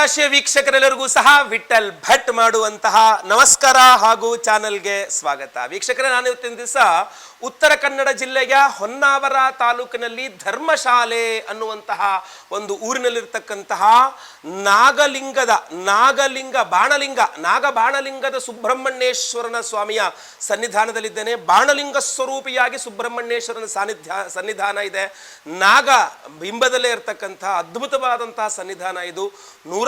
ರಾಶಿಯ ವೀಕ್ಷಕರೆಲ್ಲರಿಗೂ ಸಹ ವಿಠಲ್ ಭಟ್ ಮಾಡುವಂತಹ ನಮಸ್ಕಾರ ಹಾಗೂ ಚಾನೆಲ್ಗೆ ಸ್ವಾಗತ. ವೀಕ್ಷಕರೇ, ನಾನು ಇವತ್ತಿನ ದಿವಸ ಉತ್ತರ ಕನ್ನಡ ಜಿಲ್ಲೆಯ ಹೊನ್ನಾವರ ತಾಲೂಕಿನಲ್ಲಿ ಧರ್ಮಶಾಲೆ ಅನ್ನುವಂತಹ ಒಂದು ಊರಿನಲ್ಲಿರ್ತಕ್ಕಂತಹ ನಾಗಲಿಂಗದ, ನಾಗಲಿಂಗ ಬಾಣಲಿಂಗ ನಾಗ ಬಾಣಲಿಂಗದ ಸುಬ್ರಹ್ಮಣ್ಯೇಶ್ವರನ ಸ್ವಾಮಿಯ ಸನ್ನಿಧಾನದಲ್ಲಿದ್ದೇನೆ. ಬಾಣಲಿಂಗ ಸ್ವರೂಪಿಯಾಗಿ ಸುಬ್ರಹ್ಮಣ್ಯೇಶ್ವರನ ಸಾನ್ನಿಧ್ಯ, ಸನ್ನಿಧಾನ ಇದೆ. ನಾಗ ಬಿಂಬದಲ್ಲೇ ಇರತಕ್ಕಂತಹ ಅದ್ಭುತವಾದಂತಹ ಸನ್ನಿಧಾನ ಇದು.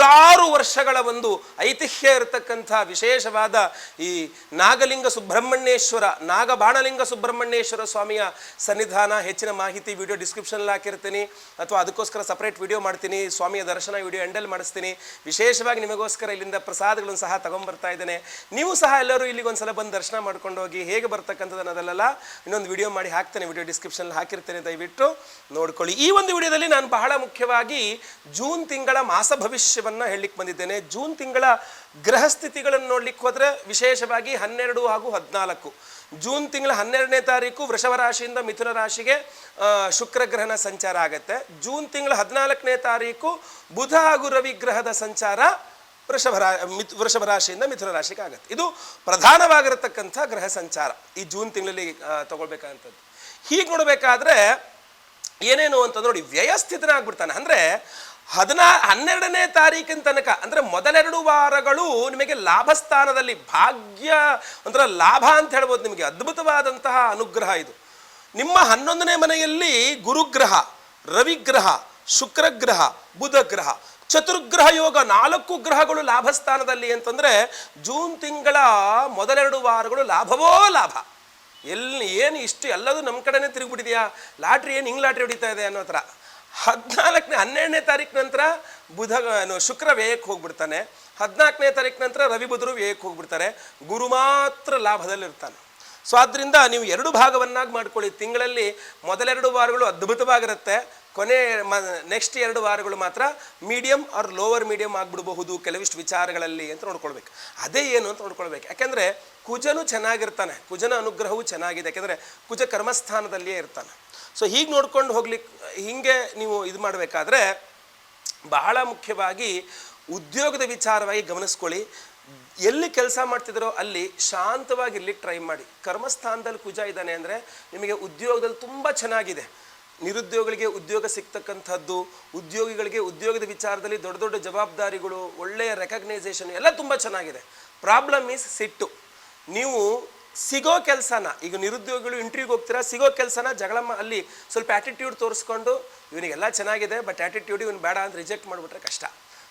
ನೂರಾರು ವರ್ಷಗಳ ಒಂದು ಐತಿಹ್ಯ ಇರತಕ್ಕಂಥ ವಿಶೇಷವಾದ ಈ ನಾಗಲಿಂಗ ಸುಬ್ರಹ್ಮಣ್ಯೇಶ್ವರ, ನಾಗಬಾಣಲಿಂಗ ಸುಬ್ರಹ್ಮಣ್ಯೇಶ್ವರ ಸ್ವಾಮಿಯ ಸನ್ನಿಧಾನ ಹೆಚ್ಚಿನ ಮಾಹಿತಿ ವಿಡಿಯೋ ಡಿಸ್ಕ್ರಿಪ್ಷನಲ್ಲಿ ಹಾಕಿರ್ತೀನಿ. ಅಥವಾ ಅದಕ್ಕೋಸ್ಕರ ಸಪ್ರೇಟ್ ವಿಡಿಯೋ ಮಾಡ್ತೀನಿ, ಸ್ವಾಮಿಯ ದರ್ಶನ ವಿಡಿಯೋ ಎಂಡಲ್ ಮಾಡಿಸ್ತೀನಿ. ವಿಶೇಷವಾಗಿ ನಿಮಗೋಸ್ಕರ ಇಲ್ಲಿಂದ ಪ್ರಸಾದಗಳನ್ನು ಸಹ ತಗೊಂಡ್ಬರ್ತಾ ಇದ್ದೇನೆ. ನೀವು ಸಹ ಎಲ್ಲರೂ ಇಲ್ಲಿಗೆ ಒಂದ್ಸಲ ಬಂದು ದರ್ಶನ ಮಾಡ್ಕೊಂಡು ಹೋಗಿ ಹೇಗೆ ಬರ್ತಕ್ಕಂಥದ್ದು ಅನ್ನೋದಲ್ಲ ಇನ್ನೊಂದು ವಿಡಿಯೋ ಮಾಡಿ ಹಾಕ್ತೇನೆ ವಿಡಿಯೋ ಡಿಸ್ಕ್ರಿಪ್ಷನಲ್ಲಿ ಹಾಕಿರ್ತೇನೆ ದಯವಿಟ್ಟು. ನೋಡ್ಕೊಳ್ಳಿ. ಈ ಒಂದು ವಿಡಿಯೋದಲ್ಲಿ ನಾನು ಬಹಳ ಮುಖ್ಯವಾಗಿ ಜೂನ್ ತಿಂಗಳ ಮಾಸ ಭವಿಷ್ಯವನ್ನು ಹೇಳಲಿಕ್ಕೆ ಬಂದಿದ್ದೇನೆ. ಜೂನ್ ತಿಂಗಳ ಗ್ರಹ ಸ್ಥಿತಿಗಳನ್ನು ನೋಡ್ಲಿಕ್ಕೆ ಹೋದರೆ ವಿಶೇಷವಾಗಿ ಹನ್ನೆರಡು ಹಾಗೂ ಹದಿನಾಲ್ಕು. ಜೂನ್ ತಿಂಗಳ ಹನ್ನೆರಡನೇ ತಾರೀಕು ವೃಷಭ ರಾಶಿಯಿಂದ ಮಿಥುನ ರಾಶಿಗೆ ಶುಕ್ರ ಗ್ರಹನ ಸಂಚಾರ ಆಗುತ್ತೆ. ಜೂನ್ ತಿಂಗಳ ಹದಿನಾಲ್ಕನೇ ತಾರೀಕು ಬುಧ ಹಾಗೂ ರವಿ ಗ್ರಹದ ಸಂಚಾರ ವೃಷಭ ರಾ ವೃಷಭ ರಾಶಿಯಿಂದ ಮಿಥುನ ರಾಶಿಗೆ ಆಗುತ್ತೆ. ಇದು ಪ್ರಧಾನವಾಗಿರತಕ್ಕಂಥ ಗ್ರಹ ಸಂಚಾರ ಈ ಜೂನ್ ತಿಂಗಳಲ್ಲಿ ತಗೊಳ್ಬೇಕಾದಂಥದ್ದು. ಹೀಗೆ ನೋಡಬೇಕಾದ್ರೆ ಏನೇನು ಅಂತ ನೋಡಿ ವ್ಯಯಸ್ಥಿತನಾಗ್ಬಿಡ್ತಾನೆ. ಅಂದರೆ ಹದಿನಾ, ಹನ್ನೆರಡನೇ ತಾರೀಕಿನ ತನಕ, ಅಂದರೆ ಮೊದಲೆರಡು ವಾರಗಳು ನಿಮಗೆ ಲಾಭಸ್ಥಾನದಲ್ಲಿ ಭಾಗ್ಯ, ಒಂಥರ ಲಾಭ ಅಂತ ಹೇಳ್ಬೋದು ನಿಮಗೆ, ಅದ್ಭುತವಾದಂತಹ ಅನುಗ್ರಹ ಇದು. ನಿಮ್ಮ ಹನ್ನೊಂದನೇ ಮನೆಯಲ್ಲಿ ಗುರುಗ್ರಹ, ರವಿಗ್ರಹ, ಶುಕ್ರಗ್ರಹ, ಬುಧಗ್ರಹ, ಚತುರ್ಗ್ರಹ ಯೋಗ, ನಾಲ್ಕು ಗ್ರಹಗಳು ಲಾಭಸ್ಥಾನದಲ್ಲಿ ಅಂತಂದರೆ ಜೂನ್ ತಿಂಗಳ ಮೊದಲೆರಡು ವಾರಗಳು ಲಾಭವೋ ಲಾಭ. ಎಲ್ಲಿ, ಏನು ಇಷ್ಟು ಎಲ್ಲದೂ ನಮ್ಮ ಕಡೆನೇ ತಿರುಗಿಬಿಟ್ಟಿದೆಯಾ? ಲಾಟ್ರಿ ಏನು ಹಿಂಗೆ ಲಾಟ್ರಿ ಹೊಡಿತಾ ಇದೆ ಅನ್ನೋ ಥರ. ಹದಿನಾಲ್ಕನೇ, ಹನ್ನೆರಡನೇ ತಾರೀಕು ನಂತರ ಬುಧಗನು ಶುಕ್ರ ವ್ಯಯಕ್ಕೆ ಹೋಗ್ಬಿಡ್ತಾನೆ. ಹದಿನಾಲ್ಕನೇ ತಾರೀಕು ನಂತರ ರವಿ ಬುಧರು ವ್ಯಯಕ್ಕೆ ಹೋಗ್ಬಿಡ್ತಾರೆ. ಗುರು ಮಾತ್ರ ಲಾಭದಲ್ಲಿರ್ತಾನೆ. ಸೊ ಆದ್ದರಿಂದ ನೀವು ಎರಡು ಭಾಗವನ್ನಾಗಿ ಮಾಡ್ಕೊಳ್ಳಿ. ತಿಂಗಳಲ್ಲಿ ಮೊದಲೆರಡು ವಾರಗಳು ಅದ್ಭುತವಾಗಿರುತ್ತೆ. ಕೊನೆ, ಮ ನೆಕ್ಸ್ಟ್ ಎರಡು ವಾರಗಳು ಮಾತ್ರ ಮೀಡಿಯಂ ಆರ್ ಲೋವರ್ ಮೀಡಿಯಂ ಆಗಿಬಿಡಬಹುದು. ಕೆಲವಿಷ್ಟು ವಿಚಾರಗಳಲ್ಲಿ ಅಂತ ನೋಡ್ಕೊಳ್ಬೇಕು. ಅದೇ ಏನು ಅಂತ ನೋಡ್ಕೊಳ್ಬೇಕು. ಯಾಕೆಂದರೆ, ಕುಜನು ಚೆನ್ನಾಗಿರ್ತಾನೆ. ಕುಜನ ಅನುಗ್ರಹವೂ ಚೆನ್ನಾಗಿದೆ. ಯಾಕೆಂದರೆ, ಕುಜ ಕರ್ಮಸ್ಥಾನದಲ್ಲಿಯೇ ಇರ್ತಾನೆ. ಸೊ ಹೀಗೆ ನೋಡ್ಕೊಂಡು ಹೋಗ್ಲಿಕ್ಕೆ ಹೀಗೆ ನೀವು ಇದು ಮಾಡಬೇಕಾದ್ರೆ, ಬಹಳ ಮುಖ್ಯವಾಗಿ ಉದ್ಯೋಗದ ವಿಚಾರವಾಗಿ ಗಮನಿಸ್ಕೊಳ್ಳಿ. ಎಲ್ಲಿ ಕೆಲಸ ಮಾಡ್ತಿದ್ರೋ ಅಲ್ಲಿ ಶಾಂತವಾಗಿ ಇರ್ಲಿಕ್ಕೆ ಟ್ರೈ ಮಾಡಿ. ಕರ್ಮಸ್ಥಾನದಲ್ಲಿ ಕುಜ ಇದ್ದಾನೆ ಅಂದರೆ ನಿಮಗೆ ಉದ್ಯೋಗದಲ್ಲಿ ತುಂಬ ಚೆನ್ನಾಗಿದೆ. ನಿರುದ್ಯೋಗಿಗಳಿಗೆ ಉದ್ಯೋಗ ಸಿಗ್ತಕ್ಕಂಥದ್ದು, ಉದ್ಯೋಗಿಗಳಿಗೆ ಉದ್ಯೋಗದ ವಿಚಾರದಲ್ಲಿ ದೊಡ್ಡ ದೊಡ್ಡ ಜವಾಬ್ದಾರಿಗಳು, ಒಳ್ಳೆಯ ರೆಕಗ್ನೈಸೇಷನ್ ಎಲ್ಲ ತುಂಬ ಚೆನ್ನಾಗಿದೆ. ಪ್ರಾಬ್ಲಮ್ ಈಸ್ ಸಿಟ್ಟು. ನೀವು ಸಿಗೋ ಕೆಲಸನ, ಈಗ ನಿರುದ್ಯೋಗಿಗಳು ಇಂಟರ್ವ್ಯೂಗೆ ಹೋಗ್ತೀರಾ, ಸಿಗೋ ಕೆಲಸನ ಜಗಳಮ್ಮ ಅಲ್ಲಿ ಸ್ವಲ್ಪ ಆ್ಯಟಿಟ್ಯೂಡ್ ತೋರಿಸ್ಕೊಂಡು ಇವನಿಗೆಲ್ಲ ಚೆನ್ನಾಗಿದೆ ಬಟ್ ಆ್ಯಟಿಟ್ಯೂಡ್ ಇವನು ಬೇಡ ಅಂತ ರಿಜೆಕ್ಟ್ ಮಾಡಿಬಿಟ್ರೆ ಕಷ್ಟ.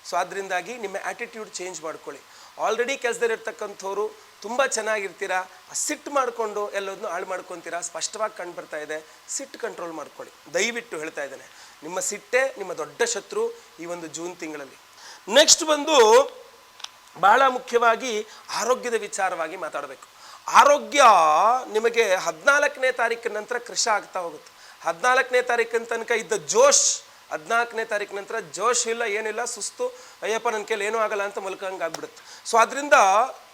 ಸೊ ಅದರಿಂದಾಗಿ ನಿಮ್ಮ ಆ್ಯಟಿಟ್ಯೂಡ್ ಚೇಂಜ್ ಮಾಡ್ಕೊಳ್ಳಿ. ಆಲ್ರೆಡಿ ಕೆಲಸದಲ್ಲಿರ್ತಕ್ಕಂಥವ್ರು ತುಂಬ ಚೆನ್ನಾಗಿರ್ತೀರಾ, ಆ ಸಿಟ್ಟು ಮಾಡಿಕೊಂಡು ಎಲ್ಲೋದನ್ನು ಹಾಳು ಮಾಡ್ಕೊತೀರಾ, ಸ್ಪಷ್ಟವಾಗಿ ಕಂಡು ಬರ್ತಾ ಇದೆ ಸಿಟ್ಟು ಕಂಟ್ರೋಲ್ ಮಾಡ್ಕೊಳ್ಳಿ. ದಯವಿಟ್ಟು ಹೇಳ್ತಾ ಇದ್ದೇನೆ, ನಿಮ್ಮ ಸಿಟ್ಟೇ ನಿಮ್ಮ ದೊಡ್ಡ ಶತ್ರು ಈ ಒಂದು ಜೂನ್ ತಿಂಗಳಲ್ಲಿ. ನೆಕ್ಸ್ಟ್ ಬಂದು ಬಹಳ ಮುಖ್ಯವಾಗಿ ಆರೋಗ್ಯದ ವಿಚಾರವಾಗಿ ಮಾತಾಡಬೇಕು. ಆರೋಗ್ಯ ನಿಮಗೆ ಹದಿನಾಲ್ಕನೇ ತಾರೀಕಿನ ನಂತರ ಕೃಷ ಆಗ್ತಾ ಹೋಗುತ್ತೆ. ಹದಿನಾಲ್ಕನೇ ತಾರೀಕಿನ ತನಕ ಇದ್ದ ಜೋಶ್, ಹದಿನಾಲ್ಕನೇ ತಾರೀಕು ನಂತರ ಜೋಶ್ ಇಲ್ಲ, ಏನಿಲ್ಲ, ಸುಸ್ತು, ಅಯ್ಯಪ್ಪ ನನ್ನ ಕೈಲಿ ಏನೂ ಆಗಲ್ಲ ಅಂತ ಮಲ್ಕಂಗೆ ಆಗ್ಬಿಡುತ್ತೆ. ಸೊ ಅದರಿಂದ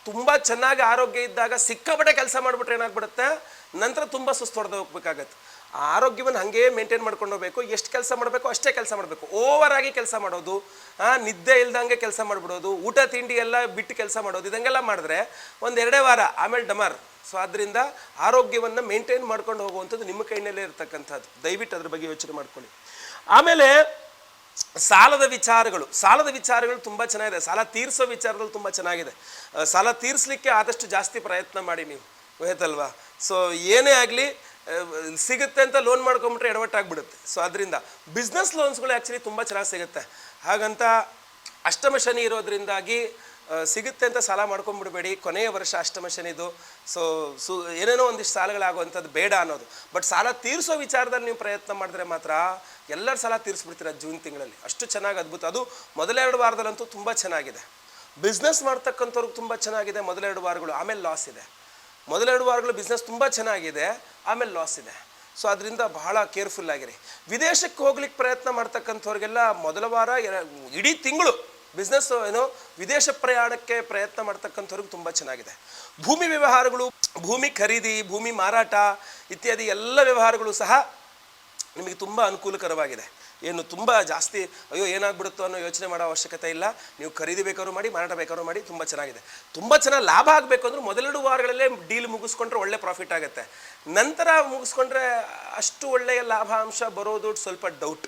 ತುಂಬ ಚೆನ್ನಾಗಿ ಆರೋಗ್ಯ ಇದ್ದಾಗ ಸಿಕ್ಕಾಪಟ್ಟೆ ಕೆಲಸ ಮಾಡಿಬಿಟ್ರೆ ಏನಾಗ್ಬಿಡುತ್ತೆ? ನಂತರ ತುಂಬ ಸುಸ್ತು ಹೊಡೆದು ಹೋಗ್ಬೇಕಾಗತ್ತೆ. ಆರೋಗ್ಯವನ್ನು ಹಾಗೆ ಮೇಂಟೈನ್ ಮಾಡ್ಕೊಂಡು ಹೋಗಬೇಕು. ಎಷ್ಟು ಕೆಲಸ ಮಾಡಬೇಕು, ಅಷ್ಟೇ ಕೆಲಸ ಮಾಡಬೇಕು. ಓವರ್ ಆಗಿ ಕೆಲಸ ಮಾಡೋದು ನಿದ್ದೆ ಇಲ್ದಂಗೆ ಕೆಲಸ ಮಾಡಿಬಿಡೋದು, ಊಟ, ತಿಂಡಿ ಎಲ್ಲ ಬಿಟ್ಟು ಕೆಲಸ ಮಾಡೋದು, ಇದಂಗೆಲ್ಲ ಮಾಡಿದ್ರೆ ಒಂದು ವಾರ, ಆಮೇಲೆ ಡಮರ್. ಸೊ ಆದ್ದರಿಂದ ಆರೋಗ್ಯವನ್ನು ಮೇಂಟೈನ್ ಮಾಡ್ಕೊಂಡು ಹೋಗುವಂಥದ್ದು ನಿಮ್ಮ ಕೈನಲ್ಲೇ ಇರತಕ್ಕಂಥದ್ದು. ದಯವಿಟ್ಟು ಅದ್ರ ಬಗ್ಗೆ ಯೋಚನೆ ಮಾಡ್ಕೊಳ್ಳಿ. ಆಮೇಲೆ ಸಾಲದ ವಿಚಾರಗಳು. ಸಾಲದ ವಿಚಾರಗಳು ತುಂಬ ಚೆನ್ನಾಗಿದೆ. ಸಾಲ ತೀರಿಸೋ ವಿಚಾರಗಳು ತುಂಬ ಚೆನ್ನಾಗಿದೆ. ಸಾಲ ತೀರಿಸಲಿಕ್ಕೆ ಆದಷ್ಟು ಜಾಸ್ತಿ ಪ್ರಯತ್ನ ಮಾಡಿ ನೀವು. ಗೊತ್ತಲ್ವಾ ಸೊ ಏನೇ ಆಗಲಿ ಸಿಗುತ್ತೆ ಅಂತ ಲೋನ್ ಮಾಡ್ಕೊಂಬಿಟ್ರೆ ಎಡವಟ್ಟಾಗ್ಬಿಡುತ್ತೆ ಸೊ ಅದರಿಂದ ಬಿಸ್ನೆಸ್ ಲೋನ್ಸ್ಗಳು ಆ್ಯಕ್ಚುಲಿ ತುಂಬ ಚೆನ್ನಾಗಿ ಸಿಗುತ್ತೆ. ಹಾಗಂತ ಅಷ್ಟಮ ಶನಿ ಇರೋದ್ರಿಂದಾಗಿ ಸಿಗುತ್ತೆ ಅಂತ ಸಾಲ ಮಾಡ್ಕೊಂಬಿಡ್ಬೇಡಿ. ಕೊನೆಯ ವರ್ಷ ಅಷ್ಟಮ ಶನಿದು. ಸೊ ಸು, ಏನೇನೋ ಒಂದಿಷ್ಟು ಸಾಲಗಳಾಗುವಂಥದ್ದು ಬೇಡ ಅನ್ನೋದು. ಬಟ್ ಸಾಲ ತೀರಿಸೋ ವಿಚಾರದಲ್ಲಿ ನೀವು ಪ್ರಯತ್ನ ಮಾಡಿದ್ರೆ ಮಾತ್ರ ಎಲ್ಲರ ಸಾಲ ತೀರಿಸ್ಬಿಡ್ತೀರ ಜೂನ್ ತಿಂಗಳಲ್ಲಿ. ಅಷ್ಟು ಚೆನ್ನಾಗಿ ಅದ್ಭುತ. ಅದು ಮೊದಲೆರಡು ವಾರದಲ್ಲಂತೂ ತುಂಬ ಚೆನ್ನಾಗಿದೆ. ಬಿಸ್ನೆಸ್ ಮಾಡ್ತಕ್ಕಂಥವ್ರಿಗೆ ತುಂಬ ಚೆನ್ನಾಗಿದೆ ಮೊದಲೆರಡು ವಾರಗಳು. ಆಮೇಲೆ ಲಾಸ್ ಇದೆ. ಮೊದಲೆರಡು ವಾರಗಳು ಬಿಸ್ನೆಸ್ ತುಂಬ ಚೆನ್ನಾಗಿದೆ, ಆಮೇಲೆ ಲಾಸ್ ಇದೆ. ಸೊ ಅದರಿಂದ ಬಹಳ ಕೇರ್ಫುಲ್ ಆಗಿರಿ. ವಿದೇಶಕ್ಕೆ ಹೋಗ್ಲಿಕ್ಕೆ ಪ್ರಯತ್ನ ಮಾಡ್ತಕ್ಕಂಥವ್ರಿಗೆಲ್ಲ ಮೊದಲ ವಾರ ಇಡೀ ತಿಂಗಳು ಬಿಸ್ನೆಸ್ ಏನು ವಿದೇಶ ಪ್ರಯಾಣಕ್ಕೆ ಪ್ರಯತ್ನ ಮಾಡ್ತಕ್ಕಂಥವ್ರಿಗೆ ತುಂಬ ಚೆನ್ನಾಗಿದೆ. ಭೂಮಿ ವ್ಯವಹಾರಗಳು, ಭೂಮಿ ಖರೀದಿ, ಭೂಮಿ ಮಾರಾಟ ಇತ್ಯಾದಿ ಎಲ್ಲ ವ್ಯವಹಾರಗಳು ಸಹ ನಿಮಗೆ ತುಂಬ ಅನುಕೂಲಕರವಾಗಿದೆ. ಏನು ತುಂಬ ಜಾಸ್ತಿ, ಅಯ್ಯೋ, ಏನಾಗ್ಬಿಡುತ್ತೋ ಅನ್ನೋ ಯೋಚನೆ ಮಾಡೋ ಅವಶ್ಯಕತೆ ಇಲ್ಲ. ನೀವು ಖರೀದಿ ಬೇಕಾದ್ರೂ ಮಾಡಿ, ಮಾರಾಟ ಬೇಕಾದ್ರೂ ಮಾಡಿ, ತುಂಬ ಚೆನ್ನಾಗಿದೆ. ತುಂಬ ಚೆನ್ನಾಗಿ ಲಾಭ ಆಗಬೇಕು ಅಂದ್ರೆ ಮೊದಲೆರಡು ವಾರಗಳಲ್ಲೇ ಡೀಲ್ ಮುಗಿಸ್ಕೊಂಡ್ರೆ ಒಳ್ಳೆ ಪ್ರಾಫಿಟ್ ಆಗುತ್ತೆ. ನಂತರ ಮುಗಿಸ್ಕೊಂಡ್ರೆ ಅಷ್ಟು ಒಳ್ಳೆಯ ಲಾಭಾಂಶ ಬರೋದು ಸ್ವಲ್ಪ ಡೌಟ್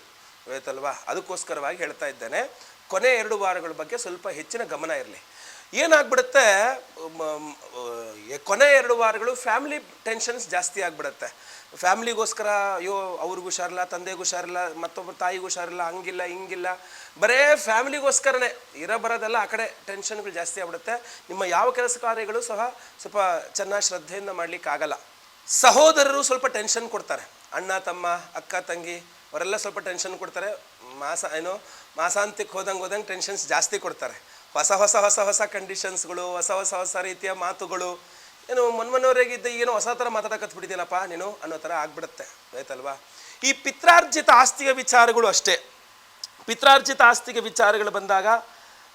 ಆಯ್ತಲ್ವಾ ಅದಕ್ಕೋಸ್ಕರವಾಗಿ ಹೇಳ್ತಾ ಇದ್ದೇನೆ. ಕೊನೆ ಎರಡು ವಾರಗಳ ಬಗ್ಗೆ ಸ್ವಲ್ಪ ಹೆಚ್ಚಿನ ಗಮನ ಇರಲಿ. ಏನಾಗ್ಬಿಡುತ್ತೆ ಕೊನೆ ಎರಡು ವಾರಗಳು ಫ್ಯಾಮಿಲಿ ಟೆನ್ಷನ್ಸ್ ಜಾಸ್ತಿ ಆಗ್ಬಿಡುತ್ತೆ. ಫ್ಯಾಮ್ಲಿಗೋಸ್ಕರ, ಅಯ್ಯೋ, ಅವ್ರಿಗೂ ಹುಷಾರಿಲ್ಲ, ತಂದೆಗೂ ಹುಷಾರಿಲ್ಲ, ಮತ್ತೊಬ್ಬರು ತಾಯಿಗೂ ಹುಷಾರಿಲ್ಲ, ಹಂಗಿಲ್ಲ, ಹಿಂಗಿಲ್ಲ. ಬರೇ ಫ್ಯಾಮಿಲಿಗೋಸ್ಕರನೇ ಇರೋ ಬರೋದೆಲ್ಲ ಆ ಕಡೆ ಟೆನ್ಷನ್ಗಳು ಜಾಸ್ತಿ ಆಗ್ಬಿಡುತ್ತೆ. ನಿಮ್ಮ ಯಾವ ಕೆಲಸ ಕಾರ್ಯಗಳು ಸಹ ಸ್ವಲ್ಪ ಚೆನ್ನಾಗಿ ಶ್ರದ್ಧೆಯಿಂದ ಮಾಡಲಿಕ್ಕಾಗಲ್ಲ. ಸಹೋದರರು ಸ್ವಲ್ಪ ಟೆನ್ಷನ್ ಕೊಡ್ತಾರೆ. ಅಣ್ಣ, ತಮ್ಮ, ಅಕ್ಕ, ತಂಗಿ, ಅವರೆಲ್ಲ ಸ್ವಲ್ಪ ಟೆನ್ಷನ್ ಕೊಡ್ತಾರೆ. ಮಾಸ, ಏನೋ ಮಾಸಾಂತ್ಯಕ್ಕೆ ಹೋದಂಗೆ ಹೋದಂಗೆ ಟೆನ್ಷನ್ಸ್ ಜಾಸ್ತಿ ಕೊಡ್ತಾರೆ. ಹೊಸ ಹೊಸ ಹೊಸ ಹೊಸ ಕಂಡೀಷನ್ಸ್ಗಳು ಹೊಸ ಹೊಸ ಹೊಸ ರೀತಿಯ ಮಾತುಗಳು. ಏನು ಮೊನ್ಮನವರೆಗಿದ್ದ ಏನೋ ಹೊಸ ಥರ ಮಾತಾಡಕತ್ಬಿಟ್ಟಿದ್ದೀನಪ್ಪ ನೀನು ಅನ್ನೋ ಥರ ಆಗ್ಬಿಡುತ್ತೆ, ಆಯ್ತಲ್ವಾ? ಈ ಪಿತ್ರಾರ್ಜಿತ ಆಸ್ತಿಯ ವಿಚಾರಗಳು ಅಷ್ಟೇ. ಪಿತ್ರಾರ್ಜಿತ ಆಸ್ತಿಗೆ ವಿಚಾರಗಳು ಬಂದಾಗ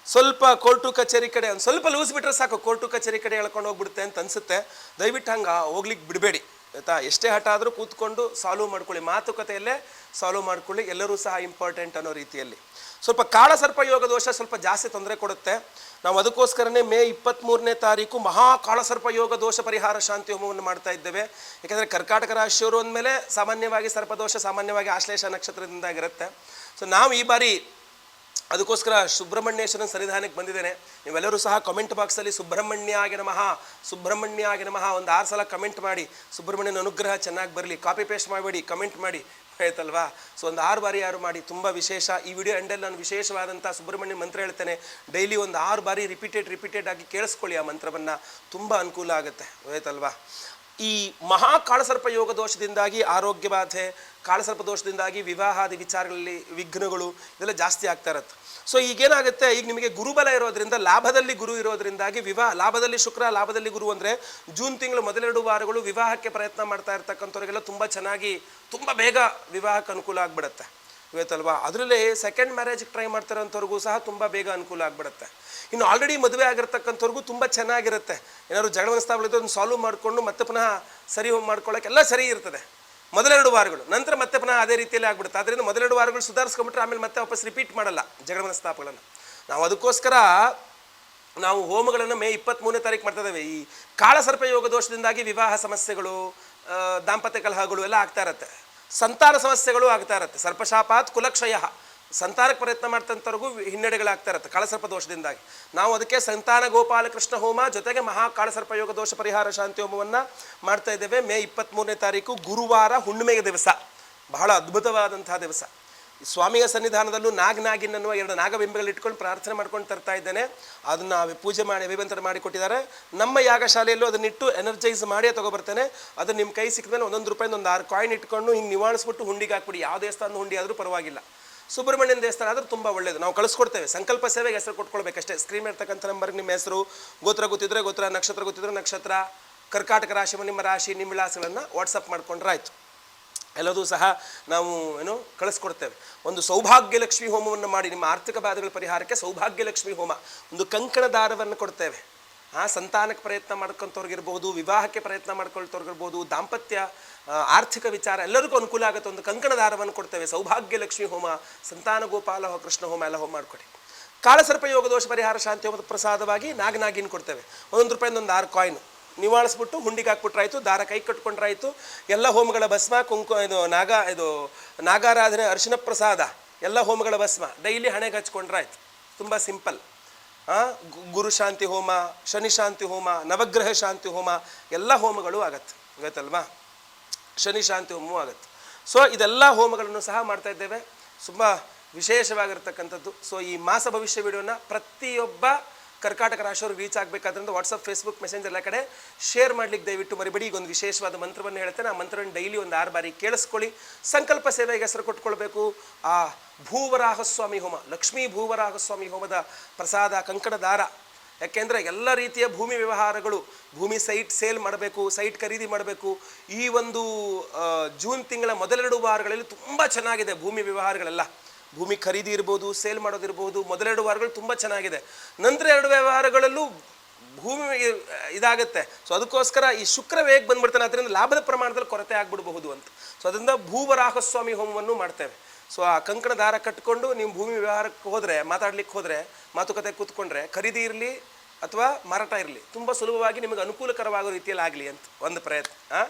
ಸ್ವಲ್ಪ ಕೋರ್ಟು ಕಚೇರಿ ಕಡೆ, ಒಂದು ಸ್ವಲ್ಪ ಲೂಸ್ ಬಿಟ್ರೆ ಸಾಕು, ಕೋರ್ಟು ಕಚೇರಿ ಕಡೆ ಎಳ್ಕೊಂಡು ಹೋಗ್ಬಿಡುತ್ತೆ ಅಂತ ಅನ್ಸುತ್ತೆ. ದಯವಿಟ್ಟು ಹಂಗೆ ಹೋಗ್ಲಿಕ್ಕೆ ಬಿಡಬೇಡಿ, ಆಯ್ತಾ? ಎಷ್ಟೇ ಹಠ ಆದರೂ ಕೂತ್ಕೊಂಡು ಸಾಲ್ವ್ ಮಾಡ್ಕೊಳ್ಳಿ, ಮಾತುಕತೆಯಲ್ಲೇ ಸಾಲ್ವ್ ಮಾಡ್ಕೊಳ್ಳಿ, ಎಲ್ಲರೂ ಸಹ ಇಂಪಾರ್ಟೆಂಟ್ ಅನ್ನೋ ರೀತಿಯಲ್ಲಿ. ಸ್ವಲ್ಪ ಕಾಳಸರ್ಪ ಯೋಗ ದೋಷ ಸ್ವಲ್ಪ ಜಾಸ್ತಿ ತೊಂದರೆ ಕೊಡುತ್ತೆ. ನಾವು ಅದಕ್ಕೋಸ್ಕರನೇ ಮೇ ಇಪ್ಪತ್ತ್ಮೂರನೇ ತಾರೀಕು ಮಹಾ ಕಾಳಸರ್ಪ ಯೋಗ ದೋಷ ಪರಿಹಾರ ಶಾಂತಿ ಹೋಮವನ್ನು ಮಾಡ್ತಾ ಇದ್ದೇವೆ. ಯಾಕಂದರೆ ಕರ್ಕಾಟಕ ರಾಶಿಯವರು ಅಂದಮೇಲೆ ಸಾಮಾನ್ಯವಾಗಿ ಸರ್ಪದೋಷ ಸಾಮಾನ್ಯವಾಗಿ ಆಶ್ಲೇಷ ನಕ್ಷತ್ರದಿಂದ ಇರುತ್ತೆ ಸೊ ನಾವು ಈ ಬಾರಿ ಅದಕ್ಕೋಸ್ಕರ ಸುಬ್ರಹ್ಮಣ್ಯೇಶ್ವರನ ಸನ್ನಿಧಾನಕ್ಕೆ ಬಂದಿದ್ದೇನೆ. ನೀವೆಲ್ಲರೂ ಸಹ ಕಮೆಂಟ್ ಬಾಕ್ಸಲ್ಲಿ ಸುಬ್ರಹ್ಮಣ್ಯ ಆಗಿ ನಮಃ, ಸುಬ್ರಹ್ಮಣ್ಯಾಗಿ ನಮಃ ಒಂದು ಆರು ಸಲ ಕಮೆಂಟ್ ಮಾಡಿ. ಸುಬ್ರಹ್ಮಣ್ಯನ ಅನುಗ್ರಹ ಚೆನ್ನಾಗಿ ಬರಲಿ. ಕಾಪಿ ಪೇಸ್ಟ್ ಮಾಡಬೇಡಿ ಕಮೆಂಟ್ ಮಾಡಿ. ಆಯ್ತಲ್ವಾ ಸೊ ಒಂದು ಆರು ಬಾರಿ ಯಾರು ಮಾಡಿ, ತುಂಬ ವಿಶೇಷ. ಈ ವಿಡಿಯೋ ಎಂಡಲ್ಲಿ ನಾನು ವಿಶೇಷವಾದಂಥ ಸುಬ್ರಹ್ಮಣ್ಯ ಮಂತ್ರ ಹೇಳ್ತೇನೆ. ಡೈಲಿ ಒಂದು ಆರು ಬಾರಿ ರಿಪೀಟೆಡ್ ರಿಪೀಟೆಡ್ ಆಗಿ ಕೇಳಿಸ್ಕೊಳ್ಳಿ ಆ ಮಂತ್ರವನ್ನು. ತುಂಬ ಅನುಕೂಲ ಆಗುತ್ತೆ. ಆಯ್ತಲ್ವಾ ಈ ಮಹಾ ಕಾಳಸರ್ಪ ಯೋಗ ದೋಷದಿಂದಾಗಿ, ಆರೋಗ್ಯ ಬಾಧೆ, ಕಾಳಸರ್ಪ ದೋಷದಿಂದಾಗಿ ವಿವಾಹಾದಿ ವಿಚಾರಗಳಲ್ಲಿ ವಿಘ್ನಗಳು ಇದೆಲ್ಲ ಜಾಸ್ತಿ ಆಗ್ತಾ ಇರತ್ತೆ. ಸೊ ಈಗೇನಾಗುತ್ತೆ? ಈಗ ನಿಮಗೆ ಗುರುಬಲ ಇರೋದ್ರಿಂದ, ಲಾಭದಲ್ಲಿ ಗುರು ಇರೋದ್ರಿಂದಾಗಿ ವಿವಾಹ ಲಾಭದಲ್ಲಿ ಶುಕ್ರ, ಲಾಭದಲ್ಲಿ ಗುರು ಅಂದರೆ ಜೂನ್ ತಿಂಗಳು ಮೊದಲೆರಡು ವಾರಗಳು ವಿವಾಹಕ್ಕೆ ಪ್ರಯತ್ನ ಮಾಡ್ತಾ ಇರ್ತಕ್ಕಂಥವ್ರಿಗೆಲ್ಲ ತುಂಬ ಚೆನ್ನಾಗಿ, ತುಂಬ ಬೇಗ ವಿವಾಹಕ್ಕೆ ಅನುಕೂಲ ಆಗಿಬಿಡುತ್ತೆ. ಇವತ್ತಲ್ವಾ ಅದರಲ್ಲೇ ಸೆಕೆಂಡ್ ಮ್ಯಾರೇಜ್ಗೆ ಟ್ರೈ ಮಾಡ್ತಾರಂಥವ್ರಿಗೂ ಸಹ ತುಂಬ ಬೇಗ ಅನುಕೂಲ ಆಗಿಬಿಡುತ್ತೆ. ಇನ್ನು ಆಲ್ರೆಡಿ ಮದುವೆ ಆಗಿರ್ತಕ್ಕಂಥವ್ರಿಗೂ ತುಂಬ ಚೆನ್ನಾಗಿರುತ್ತೆ. ಏನಾದ್ರು ಜಗಳ ಅದನ್ನು ಸಾಲ್ವ್ ಮಾಡಿಕೊಂಡು ಮತ್ತೆ ಪುನಃ ಸರಿ ಮಾಡ್ಕೊಳ್ಳೋಕ್ಕೆಲ್ಲ ಸರಿ ಇರ್ತದೆ. ಮೊದಲೆರಡು ವಾರಗಳು, ನಂತರ ಮತ್ತೆ ಪುನಃ ಅದೇ ರೀತಿಯಲ್ಲಿ ಆಗ್ಬಿಡುತ್ತೆ. ಅದರಿಂದ ಮೊದಲೆರಡು ವಾರಗಳು ಸುಧಾರಿಸ್ಕೊಂಬಿಟ್ರೆ ಆಮೇಲೆ ಮತ್ತೆ ವಾಪಸ್ ರಿಪೀಟ್ ಮಾಡಲ್ಲ ಜಗಳ ಮನಸ್ತಾಪಗಳನ್ನು ನಾವು ಅದಕ್ಕೋಸ್ಕರ ನಾವು ಹೋಮಗಳನ್ನು ಮೇ ಇಪ್ಪತ್ತ್ಮೂರನೇ ತಾರೀಕು ಮಾಡ್ತಾ ಇದ್ದೇವೆ ಈ ಕಾಳಸರ್ಪ ಯೋಗ ದೋಷದಿಂದಾಗಿ ವಿವಾಹ ಸಮಸ್ಯೆಗಳು ದಾಂಪತ್ಯ ಕಲಹಗಳು ಎಲ್ಲ ಆಗ್ತಾ ಇರತ್ತೆ. ಸಂತಾನ ಸಮಸ್ಯೆಗಳು ಆಗ್ತಾ ಇರತ್ತೆ. ಸರ್ಪಶಾಪಾತ್ ಕುಲಕ್ಷಯ. ಸಂತಾನಕ್ಕೆ ಪ್ರಯತ್ನ ಮಾಡ್ತಂಥವ್ರಿಗೂ ಹಿನ್ನಡೆಗಳಾಗ್ತಾ ಇರುತ್ತೆ ಕಾಳಸರ್ಪ ದೋಷದಿಂದಾಗಿ. ನಾವು ಅದಕ್ಕೆ ಸಂತಾನ ಗೋಪಾಲಕೃಷ್ಣ ಹೋಮ ಜೊತೆಗೆ ಮಹಾ ಕಾಳಸರ್ಪ ಯೋಗ ದೋಷ ಪರಿಹಾರ ಶಾಂತಿ ಹೋಮವನ್ನು ಮಾಡ್ತಾ ಇದ್ದೇವೆ. ಮೇ ಇಪ್ಪತ್ತ್ಮೂರನೇ ತಾರೀಕು ಗುರುವಾರ ಹುಣ್ಣಿಮೆಯ ದಿವಸ. ಬಹಳ ಅದ್ಭುತವಾದಂತಹ ದಿವಸ. ಸ್ವಾಮಿಯ ಸನ್ನಿಧಾನದಲ್ಲೂ ನಾಗ ನಾಗಿನ್ ಅನ್ನುವ ಎರಡು ನಾಗಬಿಂಬಗಳು ಇಟ್ಕೊಂಡು ಪ್ರಾರ್ಥನೆ ಮಾಡ್ಕೊಂಡು ತರ್ತಾ ಇದ್ದೇನೆ. ಅದನ್ನ ಪೂಜೆ ಮಾಡಿ ಅಭಿವಂತರ ಮಾಡಿ ಕೊಟ್ಟಿದ್ದಾರೆ. ನಮ್ಮ ಯಾಗಶಾಲೆಯಲ್ಲೂ ಅದನ್ನಿಟ್ಟು ಎನರ್ಜೈಸ್ ಮಾಡಿಯೇ ತಗೋಬರ್ತೇನೆ. ಅದು ನಿಮ್ಮ ಕೈ ಸಿಕ್ಕ ಮೇಲೆ ಒಂದೊಂದು ರೂಪಾಯಿಂದ ಒಂದು ಆರು ಕಾಯಿನ್ ಇಟ್ಕೊಂಡು ಹಿಂಗೆ ನಿವಾಳಿಸ್ಬಿಟ್ಟು ಹುಂಡಿಗೆ ಹಾಕ್ಬಿಡಿ. ಯಾವ ದೇವಸ್ಥಾನದ ಹುಂಡಿ ಆದರೂ ಪರವಾಗಿಲ್ಲ. ಸುಬ್ರಹ್ಮಣ್ಯನ ದೇವಸ್ಥಾನ ಆದರೂ ತುಂಬ ಒಳ್ಳೆಯದು ನಾವು ಕಳಿಸ್ಕೊಡ್ತೇವೆ. ಸಂಕಲ್ಪ ಸೇವೆಗೆ ಹೆಸರು ಕೊಟ್ಕೊಳ್ಬೇಕಷ್ಟೇ. ಸ್ಕ್ರೀನ್ ಇರ್ತಕ್ಕಂಥ ನಂಬರ್ಗೆ ನಿಮ್ಮ ಹೆಸರು, ಗೋತ್ರ ಗೊತ್ತಿದ್ರೆ ಗೋತ್ರ, ನಕ್ಷತ್ರ ಗೊತ್ತಿದ್ರೆ ನಕ್ಷತ್ರ, ಕರ್ಕಾಟಕ ರಾಶಿ ನಿಮ್ಮ ರಾಶಿ ನಿಮ್ಮ ವಿಳಾಸಗಳನ್ನು ವಾಟ್ಸಪ್ ಮಾಡ್ಕೊಂಡ್ರೆ ಆಯಿತು. ಎಲ್ಲದೂ ಸಹ ನಾವು, ಏನು, ಕಳಿಸ್ಕೊಡ್ತೇವೆ. ಒಂದು ಸೌಭಾಗ್ಯ ಲಕ್ಷ್ಮಿ ಹೋಮವನ್ನು ಮಾಡಿ, ನಿಮ್ಮ ಆರ್ಥಿಕ ಬಾಧೆಗಳ ಪರಿಹಾರಕ್ಕೆ ಸೌಭಾಗ್ಯ ಲಕ್ಷ್ಮಿ ಹೋಮ, ಒಂದು ಕಂಕಣ ದಾರವನ್ನು ಕೊಡ್ತೇವೆ. ಆ ಸಂತಾನಕ್ಕೆ ಪ್ರಯತ್ನ ಮಾಡ್ಕೊಂತವ್ರಿಗಿರ್ಬೋದು, ವಿವಾಹಕ್ಕೆ ಪ್ರಯತ್ನ ಮಾಡ್ಕೊಳ್ತವ್ರಿಗಿರ್ಬೋದು, ದಾಂಪತ್ಯ ಆರ್ಥಿಕ ವಿಚಾರ ಎಲ್ಲರಿಗೂ ಅನುಕೂಲ ಆಗುತ್ತೆ. ಒಂದು ಕಂಕಣ ದಾರವನ್ನು ಕೊಡ್ತೇವೆ. ಸೌಭಾಗ್ಯ ಲಕ್ಷ್ಮಿ ಹೋಮ, ಸಂತಾನ ಗೋಪಾಲ ಕೃಷ್ಣ ಹೋಮ ಎಲ್ಲ ಹೋಮ ಮಾಡಿಕೊಡಿ. ಕಾಳಸರ್ಪ ಯೋಗ ದೋಷ ಪರಿಹಾರ, ಶಾಂತಿ ಹೋಮದ ಪ್ರಸಾದವಾಗಿ ನಾಗನಾಗಿನ ಕೊಡ್ತೇವೆ. ಒಂದೊಂದು ರೂಪಾಯಿಂದ ಒಂದು ಆರು ಕಾಯಿನು ನಿವಾಳಿಸ್ಬಿಟ್ಟು ಹುಂಡಿಗೆ ಹಾಕ್ಬಿಟ್ರಾಯ್ತು, ದಾರ ಕೈ ಕಟ್ಕೊಂಡ್ರಾಯ್ತು. ಎಲ್ಲ ಹೋಮಗಳ ಭಸ್ಮ, ಕುಂಕು, ಇದು ನಾಗ, ಇದು ನಾಗಾರಾಧನೆ ಅರಿಶಿನ ಪ್ರಸಾದ ಎಲ್ಲ ಹೋಮಗಳ ಭಸ್ಮ, ಡೈಲಿ ಹಣೆಗೆ ಹಚ್ಕೊಂಡ್ರಾಯ್ತು. ತುಂಬ ಸಿಂಪಲ್. ಗುರು ಶಾಂತಿ ಹೋಮ, ಶನಿ ಶಾಂತಿ ಹೋಮ, ನವಗ್ರಹ ಶಾಂತಿ ಹೋಮ, ಎಲ್ಲ ಹೋಮಗಳು ಆಗತ್ತೆ. ಗೊತ್ತಲ್ವಾ ಶನಿ ಶಾಂತಿ ಹೋಮವೂ ಆಗತ್ತೆ. ಸೊ, ಇದೆಲ್ಲ ಹೋಮಗಳನ್ನು ಸಹ ಮಾಡ್ತಾ ಇದ್ದೇವೆ. ತುಂಬ ವಿಶೇಷವಾಗಿರ್ತಕ್ಕಂಥದ್ದು. ಸೊ, ಈ ಮಾಸ ಭವಿಷ್ಯ ವಿಡಿಯೋನ ಪ್ರತಿಯೊಬ್ಬ ಕರ್ಕಾಟಕ ರಾಶಿಯವ್ರಿಗೆ ರೀಚ್ ಆಗಬೇಕಾದ್ರಿಂದ ವಾಟ್ಸಪ್ ಫೇಸ್ಬುಕ್ ಮೆಸೆಂಜರ್ ಎಲ್ಲ ಕಡೆ ಶೇರ್ ಮಾಡ್ಲಿಕ್ಕೆ ದಯವಿಟ್ಟು ಮರಿಬೇಡಿ. ಈಗ ಒಂದು ವಿಶೇಷವಾದ ಮಂತ್ರವನ್ನು ಹೇಳ್ತೇನೆ. ಆ ಮಂತ್ರವನ್ನು ಡೈಲಿ ಒಂದು ಆರು ಬಾರಿ ಕೇಳಿಸ್ಕೊಳ್ಳಿ. ಸಂಕಲ್ಪ ಸೇವೆಗೆ ಹೆಸರು ಕೊಟ್ಕೊಳ್ಬೇಕು. ಆ ಭೂವರಾಹಸ್ವಾಮಿ ಹೋಮ, ಲಕ್ಷ್ಮೀ ಭೂವರಾಹಸ್ವಾಮಿ ಹೋಮದ ಪ್ರಸಾದ, ಕಂಕಣ ದಾರ. ಯಾಕೆಂದರೆ ಎಲ್ಲ ರೀತಿಯ ಭೂಮಿ ವ್ಯವಹಾರಗಳು, ಭೂಮಿ ಸೈಟ್ ಸೇಲ್ ಮಾಡಬೇಕು ಸೈಟ್ ಖರೀದಿ ಮಾಡಬೇಕು. ಈ ಒಂದು ಜೂನ್ ತಿಂಗಳ ಮೊದಲೆರಡು ವಾರಗಳಲ್ಲಿ ತುಂಬ ಚೆನ್ನಾಗಿದೆ ಭೂಮಿ ವ್ಯವಹಾರಗಳೆಲ್ಲ. ಭೂಮಿ ಖರೀದಿ ಇರ್ಬೋದು, ಸೇಲ್ ಮಾಡೋದಿರ್ಬೋದು ಮೊದಲೆರಡು ವಾರಗಳು ತುಂಬ ಚೆನ್ನಾಗಿದೆ. ನಂತರ ಎರಡು ವ್ಯವಹಾರಗಳಲ್ಲೂ ಭೂಮಿ ಇದಾಗುತ್ತೆ. ಸೊ ಅದಕ್ಕೋಸ್ಕರ ಈ ಶುಕ್ರ ವೇಗ ಬಂದ್ಬಿಡ್ತಾನೆ, ಅದರಿಂದ ಲಾಭದ ಪ್ರಮಾಣದಲ್ಲಿ ಕೊರತೆ ಆಗ್ಬಿಡಬಹುದು ಅಂತ. ಸೊ ಅದರಿಂದ ಭೂವರಾಹಸ್ವಾಮಿ ಹೋಮವನ್ನು ಮಾಡ್ತೇವೆ. ಸೊ ಆ ಕಂಕಣ ದಾರ ಕಟ್ಕೊಂಡು ನಿಮ್ಮ ಭೂಮಿ ವ್ಯವಹಾರಕ್ಕೆ ಹೋದರೆ, ಮಾತಾಡ್ಲಿಕ್ಕೆ ಹೋದರೆ, ಮಾತುಕತೆ ಕೂತ್ಕೊಂಡ್ರೆ, ಖರೀದಿ ಇರಲಿ ಅಥವಾ ಮಾರಾಟ ಇರಲಿ, ತುಂಬ ಸುಲಭವಾಗಿ ನಿಮಗೆ ಅನುಕೂಲಕರವಾಗೋ ರೀತಿಯಲ್ಲಿ ಆಗಲಿ ಅಂತ ಒಂದು ಪ್ರಯತ್ನ?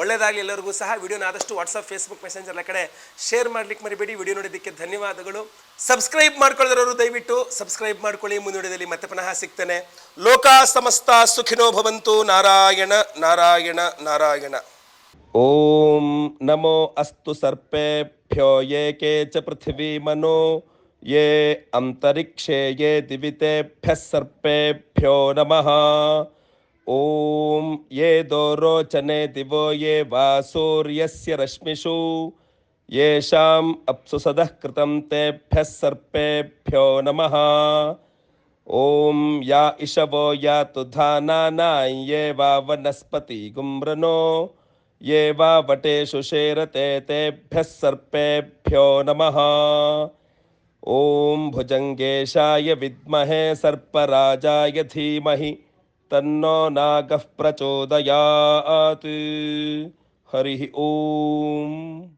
ಒಳ್ಳೆಯದಾಗಲಿ ಎಲ್ಲರಿಗೂ ಸಹ. ವಿಡಿಯೋನ ಆದಷ್ಟು ವಾಟ್ಸಪ್ ಫೇಸ್ಬುಕ್ ಮೆಸೆಂಜರ್ ಕಡೆ ಶೇರ್ ಮಾಡ್ಲಿಕ್ಕೆ ಮರಿಬೇಡಿ. ವಿಡಿಯೋ ನೋಡಿದ್ದಕ್ಕೆ ಧನ್ಯವಾದಗಳು. ಸಬ್ಸ್ಕ್ರೈಬ್ ಮಾಡ್ಕೊಳ್ಳೋರು ದಯವಿಟ್ಟು ಸಬ್ಸ್ಕ್ರೈಬ್ ಮಾಡ್ಕೊಳ್ಳಿ. ಮುಂದುವರಿದಲ್ಲಿ ಮತ್ತೆ ಪುನಃ ಸಿಗ್ತೇನೆ. ಲೋಕ ಸಮಸ್ತ ಸುಖಿನೋ ಭವಂತು. ನಾರಾಯಣ ನಾರಾಯಣ ನಾರಾಯಣ. ಓಂ ನಮೋ ಅಸ್ತು ಸರ್ಪೇಭ್ಯೋ. ಯೇ ಕೆ ಚ ಪೃಥ್ವೀ ಮನೋ. ಯೇ ಅಂತರಿಕ್ಷೇ. ಯೇ ದಿವಿತೆಭ್ಯ ಸರ್ಪೇಭ್ಯೋ ನಮಃ. ॐ ये दोरोचने दिवो ये वा सूर्यस्य रश्मिषु, येषाम् अप्सु सदः कृतं तेभ्यः सर्पेभ्यो नमः। ॐ या इषवो या तु धानानां ये वा वनस्पतिगुम्रनो ये वा वटेषु शेरते तेभ्यः सर्पेभ्यो नमः। ॐ भुजङ्गेशाय विद्महे सर्पराजाय धीमहि। तन्नो नागः प्रचोदयात्। हरिः ॐ